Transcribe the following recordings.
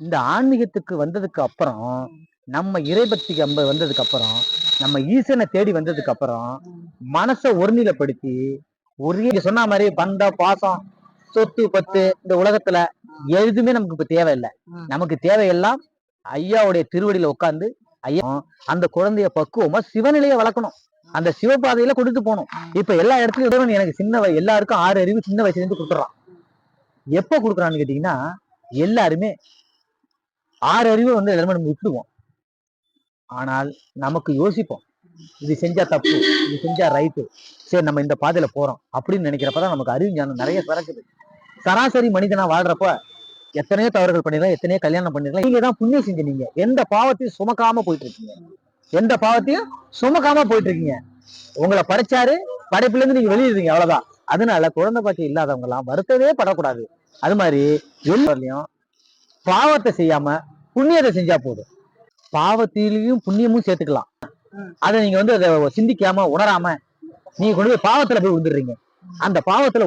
இந்த ஆன்மீகத்துக்கு வந்ததுக்கு அப்புறம் நம்ம இறைபக்திக்கு அம்ப வந்ததுக்கு அப்புறம் நம்ம ஈசனை தேடி வந்ததுக்கு அப்புறம் மனசை ஒருநிலைப்படுத்தி ஒரே சொன்ன மாதிரி பந்த பாசம் சொத்து பத்து இந்த உலகத்துல எதுவுமே நமக்கு இப்ப தேவையில்லை. நமக்கு தேவையெல்லாம் ஐயாவுடைய திருவடியில உட்கார்ந்து ஐயா அந்த குழந்தைய பக்குவமா சிவநிலையை வளர்க்கணும். அந்த சிவபாதையில கொடுத்து போகணும். இப்ப எல்லா இடத்துலயும் இறைவன் எனக்கு சின்ன எல்லாருக்கும் ஆறு அறிவு சின்ன வயசுல இருந்து கொடுத்துறான். எப்ப கொடுக்குறான்னு கேட்டீங்கன்னா எல்லாருமே ஆறு அறிவு வந்து எல்லாருமே நம்ம விட்டுடுவோம் ஆனால் நமக்கு யோசிப்போம் இது செஞ்சா தப்பு இது செஞ்சா ரைட்டு சரி நம்ம இந்த பாதையில போறோம் அப்படின்னு நினைக்கிறப்பதான் நமக்கு அறிவு ஞானம் நிறைய பிறக்குது. சராசரி மனிதனா வாழ்றப்ப எத்தனையோ தவறுகள் பண்ணிடலாம் எத்தனையோ கல்யாணம் பண்ணிடலாம். நீங்க தான் புண்ணியம் செஞ்சீங்க. எந்த பாவத்தையும் சுமக்காம போயிட்டு இருக்கீங்க. எந்த பாவத்தையும் சுமக்காம போயிட்டு இருக்கீங்க உங்களை படைச்சாரு படைப்புல இருந்து நீங்க வெளியிடுறீங்க அவ்வளவுதான். அதனால குழந்தை பாக்கி இல்லாதவங்க எல்லாம் வருத்தவே படக்கூடாது. அது மாதிரி எல்லாரையும் பாவத்தை செய்யாம புண்ணியத்தை செஞ்சா போதும். பாவத்திலையும் புண்ணியமும் சேர்த்துக்கலாம். அதை நீங்க வந்து அதை சிந்திக்காம உணராம நீங்க கொண்டு போய் பாவத்துல போய் விழுந்துடுறீங்க அந்த பாவத்துல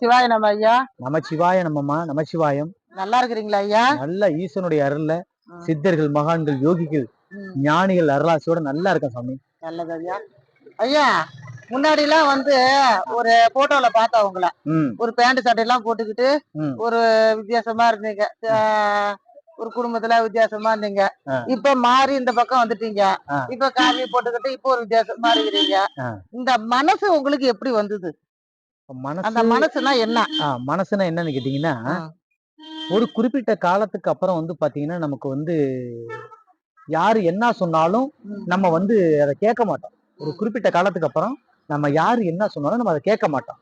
சிவாய நம்ம ஐயா. நமச்சிவாய நம்மம்மா நமச்சிவாயம். நல்லா இருக்கிறீங்களா ஐயா? நல்ல ஈசனுடைய அருள்ல. சித்தர்கள் மகான்கள் யோகிகள் ஞானிகள் அருளாசியோட நல்லா இருக்கேன் சாமி. நல்லது ஐயா. ஐயா முன்னாடி எல்லாம் வந்து ஒரு போட்டோல பார்த்தா உங்களை. ஒரு பேண்ட் சட்டை எல்லாம் போட்டுக்கிட்டு. ஒரு வித்தியாசமா இருந்தீங்க. ஒரு குடும்பத்துல வித்தியாசமா இருந்தீங்க. இப்ப மாறி இந்த பக்கம் வந்துட்டீங்க. இப்ப காவி போட்டுக்கிட்டு இப்ப ஒரு வித்தியாசமா இருக்கிறீங்க. இந்த மனசு உங்களுக்கு எப்படி வந்தது? அந்த மனசு மனசுனா என்ன? மனசுனா என்னன்னு கேட்டீங்கன்னா. ஒரு குறிப்பிட்ட காலத்துக்கு அப்புறம் வந்து பாத்தீங்கன்னா நமக்கு வந்து யாரு என்ன சொன்னாலும். நம்ம வந்து அதை கேட்க மாட்டோம். ஒரு குறிப்பிட்ட காலத்துக்கு அப்புறம் நம்ம யாரு என்ன சொன்னாலும் நம்ம அதை கேட்க மாட்டோம்.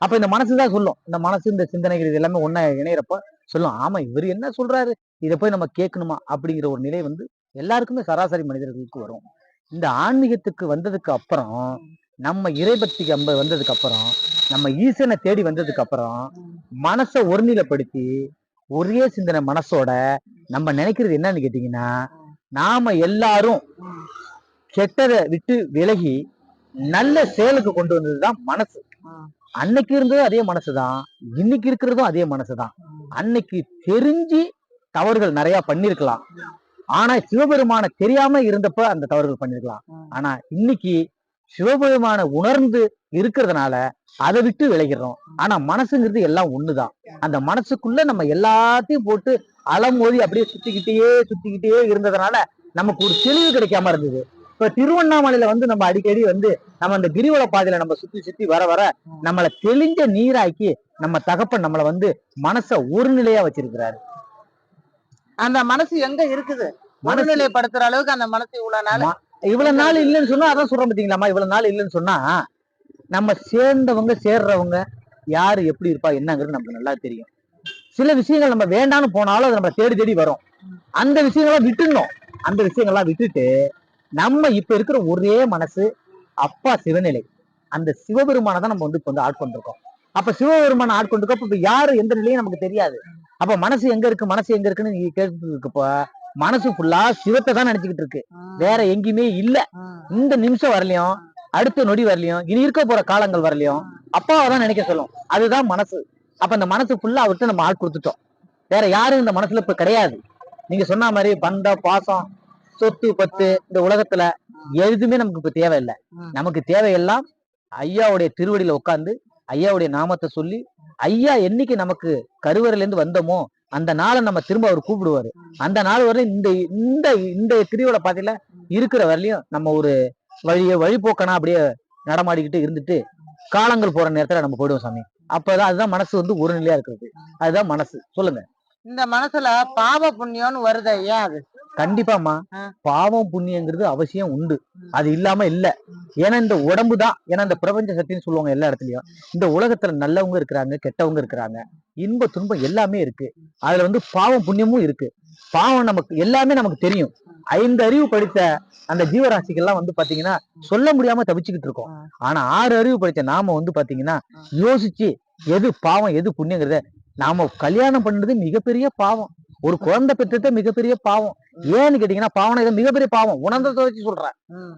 அப்ப இந்த மனசு தான் சொல்லும். இந்த மனசு இந்த சிந்தனைகள் இது எல்லாமே ஒண்ணா இணையறப்ப சொல்லும். ஆமா இவர் என்ன சொல்றாரு? இதை போய் நம்ம கேட்கணுமா? அப்படிங்கிற ஒரு நிலை வந்து எல்லாருக்குமே சராசரி மனிதர்களுக்கு வரும். இந்த ஆன்மீகத்துக்கு வந்ததுக்கு அப்புறம் நம்ம இறைபக்திக்கு அம்ப வந்ததுக்கு அப்புறம் நம்ம ஈசனை தேடி வந்ததுக்கு அப்புறம் மனசை ஒருநிலைப்படுத்தி ஒரே சிந்தனை மனசோட நம்ம நினைக்கிறது என்னன்னு கேட்டீங்கன்னா நாம எல்லாரும் கெட்டதை விட்டு விலகி நல்ல செயலுக்கு கொண்டு வந்ததுதான் மனசு. அன்னைக்கு இருந்ததும் அதே மனசுதான். இன்னைக்கு இருக்கிறதும் அதே மனசுதான். அன்னைக்கு தெரிஞ்சு தவறுகள் நிறைய பண்ணிருக்கலாம். ஆனா சிவபெருமான தெரியாம இருந்தப்ப அந்த தவறுகள் பண்ணிருக்கலாம். ஆனா இன்னைக்கு சிவபெருமான உணர்ந்து இருக்கிறதுனால அதை விட்டு விலகிறோம். ஆனா மனசுங்கிறது எல்லாம் ஒண்ணுதான். அந்த மனசுக்குள்ள நம்ம எல்லாத்தையும் போட்டு அலமோதி அப்படியே சுத்திக்கிட்டே சுத்திக்கிட்டே இருந்ததுனால நமக்கு ஒரு தெளிவு கிடைக்காம இருந்தது. இப்ப திருவண்ணாமலையில வந்து நம்ம அடிக்கடி வந்து நம்ம அந்த கிரிவல பாதையில நம்ம சுத்தி சுத்தி வர வர நம்மள தெளிஞ்ச நீராக்கி நம்ம தகப்பன் நம்மள வந்து மனச ஒரு நிலையா வச்சிருக்கிறாரு. அந்த மனசு எங்க இருக்குது? மனநிலைப்படுத்துற அளவுக்கு அந்த மனசு இவ்வளவு நாள் இவ்வளவு நாள் இல்லைன்னு சொன்னா அதான் சொல்றேன் பாத்தீங்களாமா இவ்வளவு நாள் இல்லைன்னு சொன்னா நம்ம சேர்ந்தவங்க சேர்றவங்க யாரு எப்படி இருப்பா என்னங்கிறது நமக்கு நல்லா தெரியும். சில விஷயங்கள் நம்ம வேண்டாம்னு போனாலும் அது நம்ம தேடி தேடி வரும். அந்த விஷயங்கள்லாம் விட்டுடணும். அந்த விஷயங்கள்லாம் விட்டுட்டு நம்ம இப்ப இருக்கிற ஒரே மனசு அப்பா சிவநிலை. அந்த சிவபெருமானை தான் நம்ம வந்து இப்ப வந்து ஆட்கொண்டிருக்கோம் அப்ப சிவபெருமான ஆட்கொண்டிருக்கோம் அப்ப இப்ப யாரு எந்த நிலையும் நமக்கு தெரியாது. அப்ப மனசு எங்க இருக்கு மனசு எங்க இருக்குன்னு நீங்க கேட்டு இருக்கப்ப மனசு ஃபுல்லா சிவத்தை தான் நினைச்சுக்கிட்டு இருக்கு. வேற எங்கேயுமே இல்ல. இந்த நிமிஷம் வரலையும் அடுத்த நொடி வரலையும் இனி இருக்க போற காலங்கள் வரலையும் அப்பாவை தான் நினைக்க சொல்லும். அதுதான் மனசு. அப்ப அந்த மனசு ஃபுல்லா அவர்கிட்ட நம்ம ஆள் கொடுத்துட்டோம். வேற யாரும் இந்த மனசுல இப்ப கிடையாது. நீங்க சொன்ன மாதிரி பந்த பாசம் சொத்து பத்து இந்த உலகத்துல எதுவுமே நமக்கு இப்ப தேவையில்லை. நமக்கு தேவையெல்லாம் ஐயாவுடைய திருவடியில உட்காந்து ஐயாவுடைய நாமத்தை சொல்லி ஐயா என்னைக்கு நமக்கு கருவறையில இருந்து வந்தோமோ அந்த நாளை நம்ம திரும்ப அவர் கூப்பிடுவாரு. அந்த நாள் வரையும் இந்த இந்த இந்த கிரிவல பாதையில இருக்கிற வரலையும் நம்ம ஒரு வழியை வழிபோக்கனா அப்படியே நடமாடிக்கிட்டு இருந்துட்டு காலங்கள் போற நேரத்துல நம்ம போயிடுவோம் சாமி. அப்பதான் அதுதான் மனசு வந்து ஒரு நிலையா இருக்கிறது. அதுதான் மனசு. சொல்லுங்க. இந்த மனசுல பாவ புண்ணியம்னு வருது ஐயா அது? கண்டிப்பாமா. பாவம் புண்ணியங்கிறது அவசியம் உண்டு. அது இல்லாம இல்ல. ஏன்னா இந்த உடம்பு தான். ஏன்னா இந்த பிரபஞ்ச சக்தின்னு சொல்லுவாங்க எல்லா இடத்துலயும். இந்த உலகத்துல நல்லவங்க இருக்கிறாங்க கெட்டவங்க இருக்கிறாங்க. இன்ப துன்பம் எல்லாமே இருக்கு. அதுல வந்து பாவம் புண்ணியமும் இருக்கு. பாவம் நமக்கு எல்லாமே நமக்கு தெரியும். ஐந்து அறிவு படித்த அந்த ஜீவராசிகள்லாம் வந்து பாத்தீங்கன்னா சொல்ல முடியாம தவிச்சுக்கிட்டு இருக்கோம். ஆனா ஆறு அறிவு படித்த நாம வந்து பாத்தீங்கன்னா யோசிச்சு எது பாவம் எது புண்ணியங்கிறத நாம கல்யாணம் பண்ணது மிகப்பெரிய பாவம். ஒரு குழந்தை பெற்றது மிகப்பெரிய பாவம். ஏன்னு கேட்டீங்கன்னா பாவம் இது மிகப்பெரிய பாவம். உணர்ந்ததை வச்சு சொல்றேன். ம்.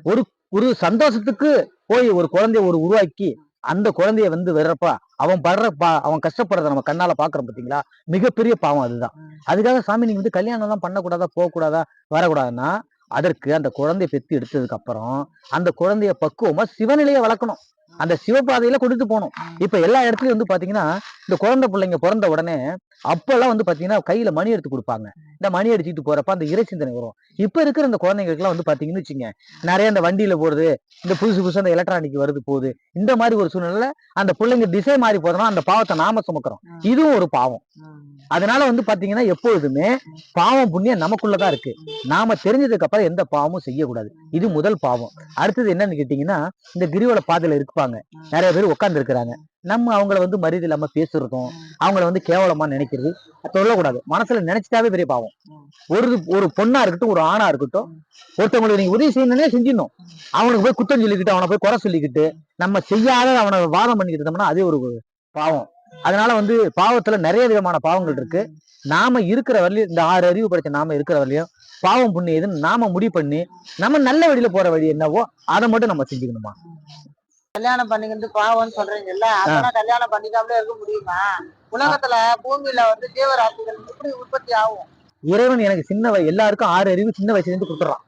ஒரு சந்தோஷத்துக்கு போய் ஒரு குழந்தைய ஒரு உருவாக்கி அந்த குழந்தைய வந்து வர்றப்ப அவன் படுற பா அவன் கஷ்டப்படுறத நம்ம கண்ணால பாக்குறோம் பாத்தீங்களா? மிகப்பெரிய பாவம் அதுதான். அதுக்காக சாமி நீங்க வந்து கல்யாணம் எல்லாம் பண்ணக்கூடாதா போகக்கூடாதா வரக்கூடாதுன்னா அதற்கு அந்த குழந்தைய பெத்து எடுத்ததுக்கு அப்புறம் அந்த குழந்தைய பக்குவமா சிவநிலையை வளர்க்கணும். அந்த சிவபாதையில கொண்டுட்டு போகணும். இப்ப எல்லா இடத்துலயும் வந்து பாத்தீங்கன்னா இந்த குழந்தை பிள்ளைங்க பிறந்த உடனே அப்பெல்லாம் வந்து பாத்தீங்கன்னா கையில மணி எடுத்து கொடுப்பாங்க. இந்த மணி அடிச்சுட்டு போறப்ப அந்த இறை சிந்தனை வரும். இப்ப இருக்கிற இந்த குழந்தைங்களுக்குலாம் வந்து பாத்தீங்கன்னு வச்சுங்க நிறைய இந்த வண்டியில போறது இந்த புதுசு புதுசு அந்த எலக்ட்ரானிக் வருது போகுது. இந்த மாதிரி ஒரு சூழ்நிலையில அந்த பிள்ளைங்க திசை மாறி போதுன்னா அந்த பாவத்தை நாம சுமக்கிறோம். இதுவும் ஒரு பாவம். அதனால வந்து பாத்தீங்கன்னா எப்பொழுதுமே பாவம் புண்ணியம் நமக்குள்ளதான் இருக்கு. நாம தெரிஞ்சதுக்கு அப்புறம் எந்த பாவமும் செய்யக்கூடாது. இது முதல் பாவம். அடுத்தது என்னன்னு கேட்டீங்கன்னா இந்த கிரிவல பாதையில இருப்பாங்க. நிறைய பேர் உட்கார்ந்து இருக்கிறாங்க. நம்ம அவங்கள வந்து மரியாதை இல்லாம பேசுறதும் அவங்கள வந்து கேவலமா நினைக்கிறது சொல்லக்கூடாது. மனசுல நினைச்சிட்டாவே பெரிய பாவம். ஒரு ஒரு பொண்ணா இருக்கட்டும் ஒரு ஆணா இருக்கட்டும் ஒருத்தவங்களுக்கு நீங்க உதவி செய்யணும்னே செஞ்சிடணும். அவனுக்கு போய் குத்தம் சொல்லிக்கிட்டு அவனை போய் குறை சொல்லிக்கிட்டு நம்ம செய்யாத அவனை வாதம் பண்ணிக்கிட்டு இருந்தோம்னா அதே ஒரு பாவம். அதனால வந்து பாவத்துல நிறைய விதமான பாவங்கள் இருக்கு. நாம இருக்கிற வரையிலும் இந்த ஆறு அறிவு படைச்ச நாம இருக்கிற வரையிலும் பாவம் புண்ணியம் எதுன்னு நாம முடிவு பண்ணி நம்ம நல்ல வழியில போற வழி என்னவோ அதை மட்டும் நம்ம செஞ்சுக்கணுமா? கல்யாணம் பண்ணிக்கிட்டு பாவம்னு சொல்றீங்கல்ல அதெல்லாம் கல்யாணம் பண்ணிக்காமலே இருக்க முடியுமா? உலகத்துல பூமியில வந்து ஜீவராசிகள் எப்படி உற்பத்தி ஆகும்? இறைவன் எனக்கு சின்ன வய எல்லாருக்கும் ஆறு அறிவு சின்ன வயசுல இருந்து கொடுத்துறான்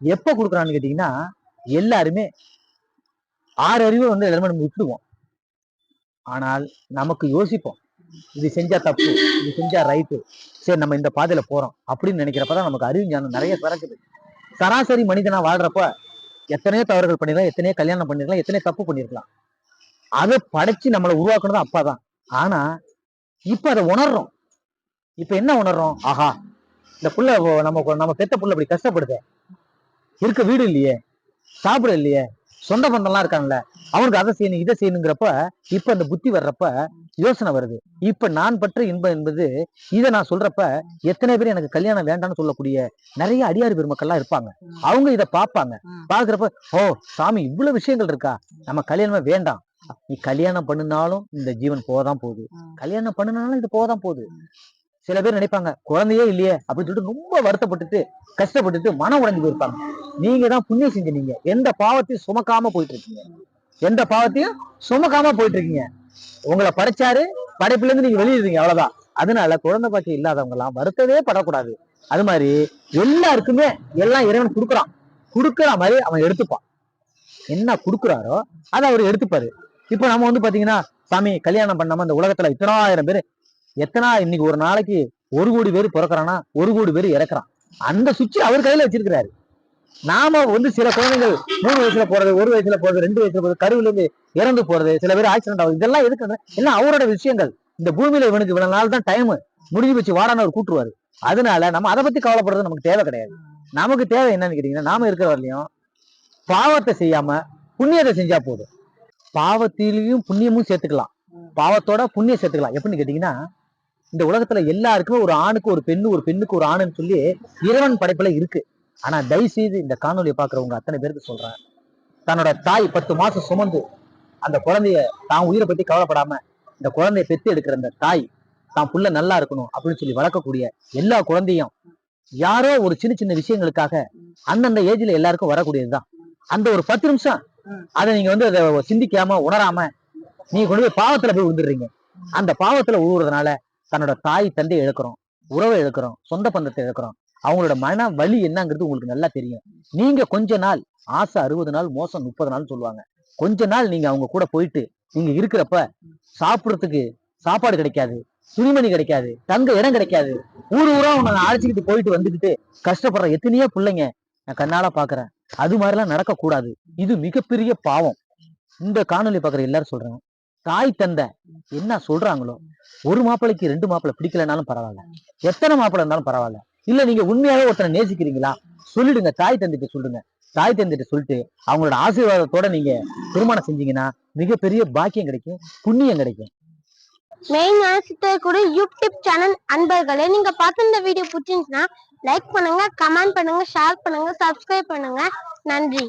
எப்ப கொடுக்குறான்னு கேட்டீங்கன்னா எல்லாருமே ஆறு அறிவு வந்து எல்லாருமே நம்ம விட்டுடுவோம். ஆனால் நமக்கு யோசிப்போம். இது செஞ்சா தப்பு இது செஞ்சா ரைட்டு சரி நம்ம இந்த பாதையில போறோம் அப்படின்னு நினைக்கிறப்பதான் நமக்கு அறிவு ஞானம் நிறைய பிறக்குது. சராசரி மனிதனா வாழ்றப்ப எத்தனையோ தவறுகள் பண்ணிருக்கலாம் எத்தனையோ கல்யாணம் பண்ணிருக்கலாம் எத்தனையோ தப்பு பண்ணிருக்கலாம் அதை படைச்சு நம்மளை உருவாக்குனது அப்பாதான். ஆனா இப்ப அதை உணர்றோம். இப்ப என்ன உணர்றோம்? ஆஹா இந்த புள்ள நம்ம நம்ம பெத்த புள்ள இப்படி கஷ்டப்படுது. இருக்க வீடு இல்லையே சாப்பிட இல்லையே சொந்த பந்தம்லாம் இருக்காங்கல்ல அவனுக்கு அதை செய்யணும் இதை செய்யணுங்கிறப்ப இப்ப அந்த புத்தி வர்றப்ப யோசனை வருது. இப்ப நான் பற்ற இன்பம் என்பது இதை நான் சொல்றப்ப எத்தனை பேர் எனக்கு கல்யாணம் வேண்டாம்னு சொல்லக்கூடிய நிறைய அடியார் பெருமக்கள்லாம் இருப்பாங்க. அவங்க இதை பார்ப்பாங்க. பாக்குறப்ப ஓ சாமி இவ்வளவு விஷயங்கள் இருக்கா? நம்ம கல்யாணமே வேண்டாம். நீ கல்யாணம் பண்ணினாலும் இந்த ஜீவன் போதான் போகுது. கல்யாணம் பண்ணினாலும் இது போதான் போகுது. சில பேர் நினைப்பாங்க குழந்தையே இல்லையே அப்படின்னு சொல்லிட்டு ரொம்ப வருத்தப்பட்டுட்டு கஷ்டப்பட்டுட்டு மனம் உடைஞ்சு போயிருப்பாங்க. நீங்க தான் புண்ணியம் செஞ்சீங்க. எந்த பாவத்தையும் சுமக்காம போயிட்டு இருக்கீங்க எந்த பாவத்தையும் சுமக்காம போயிட்டு இருக்கீங்க உங்களை படைச்சாரு படைப்புல இருந்து நீங்க வெளியிடுறீங்க அவ்வளவுதான். அதனால குழந்தை பாக்கி இல்லாதவங்க எல்லாம் வருத்தவே படக்கூடாது. அது மாதிரி எல்லாருக்குமே எல்லாம் இறைவன் கொடுக்குறான். கொடுக்குற மாதிரி அவன் எடுத்துப்பான். என்ன கொடுக்குறாரோ அதை அவர் எடுத்துப்பாரு. இப்ப நம்ம வந்து பாத்தீங்கன்னா சாமி கல்யாணம் பண்ணாம இந்த உலகத்துல இத்தனாயிரம் பேர் எத்தனா இன்னைக்கு ஒரு நாளைக்கு ஒரு கோடி பேர் பிறக்கிறான்னா ஒரு கோடி பேர் இறக்குறான். அந்த சுவிட்சை அவர் கையில வச்சிருக்கிறாரு. நாம வந்து சில குழந்தைகள் மூணு வயசுல போறது ஒரு வயசுல போறது ரெண்டு வயசுல போறது கருவில இருந்து இறந்து போறது சில பேர் ஆக்சிடென்ட் ஆகுது. இதெல்லாம் எதுக்கு எல்லாம் அவரோட விஷயங்கள். இந்த பூமியில இவனுக்கு இவ்வளவு நாள் தான் டைம் முடிஞ்சு வச்சு வாடான்னு அவர் கூட்டுருவாரு. அதனால நம்ம அதை பத்தி கவலைப்படுறது நமக்கு தேவை கிடையாது. நமக்கு தேவை என்னன்னு கேட்டீங்கன்னா நாம இருக்கிற வரலையும் பாவத்தை செய்யாம புண்ணியத்தை செஞ்சா போதும். பாவத்திலையும் புண்ணியமும் சேர்த்துக்கலாம். பாவத்தோட புண்ணியம் சேர்த்துக்கலாம். எப்படின்னு கேட்டீங்கன்னா இந்த உலகத்துல எல்லாருக்குமே ஒரு ஆணுக்கு ஒரு பெண்ணு ஒரு பெண்ணுக்கு ஒரு ஆணுன்னு சொல்லி இறைவன் படைப்புல இருக்கு. ஆனா தயவு செய்து இந்த காணொலியை பாக்குறவங்க அத்தனை பேருக்கு சொல்றேன். தன்னோட தாய் பத்து மாசம் சுமந்து அந்த குழந்தைய தான் உயிரை பத்தி கவலைப்படாம இந்த குழந்தைய பெத்து எடுக்கிற அந்த தாய் தான் புள்ள நல்லா இருக்கணும் அப்படின்னு சொல்லி வளர்க்கக்கூடிய எல்லா குழந்தையும் யாரோ ஒரு சின்ன சின்ன விஷயங்களுக்காக அந்தந்த ஏஜ்ல எல்லாருக்கும் வரக்கூடியதுதான். அந்த ஒரு பத்து நிமிஷம் அதை நீங்க வந்து அதை சிந்திக்காம உணராம நீங்க கொண்டு போய் பாவத்துல போய் விழுந்துடுறீங்க. அந்த பாவத்துல உழுவுறதுனால தன்னோட தாய் தந்தையை இழக்கிறோம் உறவை இழக்கிறோம் சொந்த பந்தத்தை இழக்கிறோம். அவங்களோட மன வலி என்னங்கிறது உங்களுக்கு நல்லா தெரியும். நீங்க கொஞ்ச நாள் ஆசை அறுபது நாள் மோசம் முப்பது நாள் சொல்லுவாங்க. கொஞ்ச நாள் நீங்க அவங்க கூட போயிட்டு நீங்க இருக்கிறப்ப சாப்பிடுறதுக்கு சாப்பாடு கிடைக்காது துணிமணி கிடைக்காது தங்க இடம் கிடைக்காது. ஊர் ஊரா உன்னை அழைச்சிக்கிட்டு போயிட்டு வந்துக்கிட்டு கஷ்டப்படுற எத்தனையோ பிள்ளைங்க நான் கண்ணால பாக்குறேன். அது மாதிரிலாம் நடக்கக்கூடாது. இது மிகப்பெரிய பாவம். இந்த காணொளி பாக்குற எல்லாரும் சொல்றேன் தாய் தந்தை என்ன சொல்றாங்களோ ஒரு மாப்பிளைக்கு ரெண்டு மாப்பிள்ளை பிடிக்கலனாலும் பரவாயில்ல. எத்தனை மாப்பிள்ளை இருந்தாலும் பரவாயில்ல. இல்ல நீங்க உண்மையாவே ஒருத்தனை நேசிக்கிறீங்களா? சொல்லிடுங்க தாய் தந்தைட்டு சொல்லுங்க. தாய் தந்தைட்டு சொல்லிட்டு அவங்களோட ஆசீர்வாதத்தோட நீங்க திருமணம் செஞ்சீங்கன்னா மிகப்பெரிய பாக்கியம் கிடைக்கும் புண்ணியம் கிடைக்கும். மெயின் சித்தர் யூடியூப் சேனல் அன்பர்களே நீங்க பார்த்து இந்த வீடியோ பிடிச்சிருந்துச்சுன்னா லைக் பண்ணுங்க கமெண்ட் பண்ணுங்க ஷேர் பண்ணுங்க சப்ஸ்கிரைப் பண்ணுங்க. நன்றி.